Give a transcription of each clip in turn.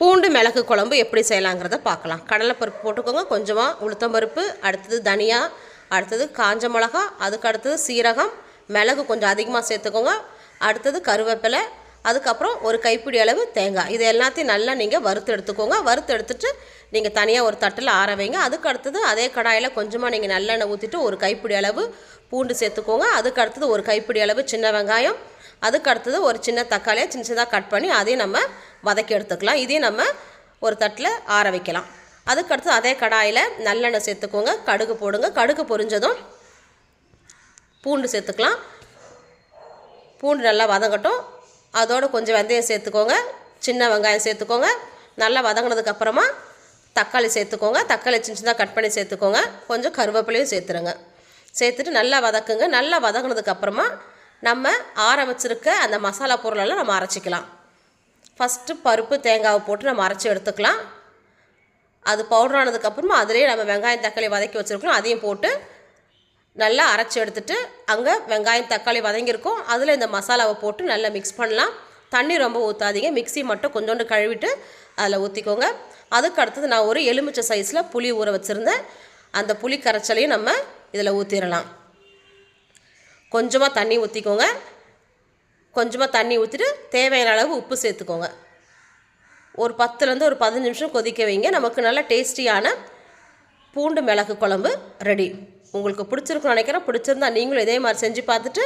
பூண்டு மிளகு குழம்பு எப்படி செய்யலாங்கிறத பார்க்கலாம். கடலைப்பருப்பு போட்டுக்கோங்க. கொஞ்சமாக உளுத்தம்பருப்பு அடுத்தது தனியா அடுத்தது காஞ்ச மிளகா அதுக்கு அடுத்தது சீரகம் மிளகு கொஞ்சம் அதிகமாக சேர்த்துக்கோங்க. அடுத்தது கருவேப்பிலை அதுக்கப்புறம் ஒரு கைப்பிடி அளவு தேங்காய். இது எல்லாத்தையும் நல்லா நீங்கள் வறுத்து எடுத்துக்கோங்க. வறுத்து எடுத்துட்டு நீங்கள் தனியாக ஒரு தட்டில் ஆற வைங்க. அதுக்கு அடுத்தது அதே கடாயில் கொஞ்சமாக நீங்கள் நல்லெண்ணெய் ஊற்றிட்டு ஒரு கைப்பிடி அளவு பூண்டு சேர்த்துக்கோங்க. அதுக்கு அடுத்தது ஒரு கைப்பிடி அளவு சின்ன வெங்காயம். அதுக்கு அடுத்தது ஒரு சின்ன தக்காளியை சின்ன சின்னதாக கட் பண்ணி அதையும் நம்ம வதக்கி எடுத்துக்கலாம். இதையும் நம்ம ஒரு தட்டில் ஆற வைக்கலாம். அதுக்கடுத்து அதே கடாயில் நல்லெண்ணெய் சேர்த்துக்கோங்க. கடுகு போடுங்க. கடுகு பொரிஞ்சதும் பூண்டு சேர்த்துக்கலாம். பூண்டு நல்லா வதங்கட்டும். அதோடு கொஞ்சம் வெந்தயம் சேர்த்துக்கோங்க. சின்ன வெங்காயம் சேர்த்துக்கோங்க. நல்லா வதங்கினதுக்கப்புறமா தக்காளி சேர்த்துக்கோங்க. தக்காளி சின்ன சின்னதாக கட் பண்ணி சேர்த்துக்கோங்க. கொஞ்சம் கருவேப்பிலையும் சேர்த்துருங்க. சேர்த்துட்டு நல்லா வதக்குங்க. நல்லா வதங்கினதுக்கப்புறமா நம்ம ஆற வச்சிருக்க அந்த மசாலா பொருளெல்லாம் நம்ம அரைச்சிக்கலாம். ஃபஸ்ட்டு பருப்பு தேங்காவை போட்டு நம்ம அரைச்சி எடுத்துக்கலாம். அது பவுடர் ஆனதுக்கப்புறமா அதிலேயே நம்ம வெங்காயம் தக்காளி வதக்கி வச்சுருக்கோம். அதையும் போட்டு நல்லா அரைச்சி எடுத்துட்டு அங்கே வெங்காயம் தக்காளி வதங்கியிருக்கும். அதில் இந்த மசாலாவை போட்டு நல்லா மிக்ஸ் பண்ணலாம். தண்ணி ரொம்ப ஊற்றாதீங்க மிக்ஸி மட்டும் கொஞ்சோண்டு கழுவிட்டு அதில் ஊற்றிக்கோங்க அதுக்கு அடுத்தது நான் ஒரு எலுமிச்சை சைஸில் புளி ஊற வச்சுருந்தேன். அந்த புளி கரைச்சலையும் நம்ம இதில் ஊற்றிடலாம் கொஞ்சமாக தண்ணி ஊற்றிக்கோங்க கொஞ்சமாக தண்ணி ஊற்றிட்டு தேவையான அளவு உப்பு சேர்த்துக்கோங்க. ஒரு பத்துலேருந்து ஒரு பதினஞ்சு நிமிஷம் கொதிக்க வைங்க. நமக்கு நல்ல டேஸ்டியான பூண்டு மிளகு குழம்பு ரெடி உங்களுக்கு பிடிச்சிருக்குன்னு நினைக்கிறேன். பிடிச்சிருந்தா நீங்களும் இதே மாதிரி செஞ்சு பார்த்துட்டு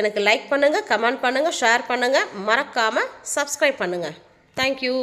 எனக்கு லைக் பண்ணுங்கள் கமெண்ட் பண்ணுங்கள் ஷேர் பண்ணுங்கள் மறக்காமல் சப்ஸ்கிரைப் பண்ணுங்கள் தேங்க்யூ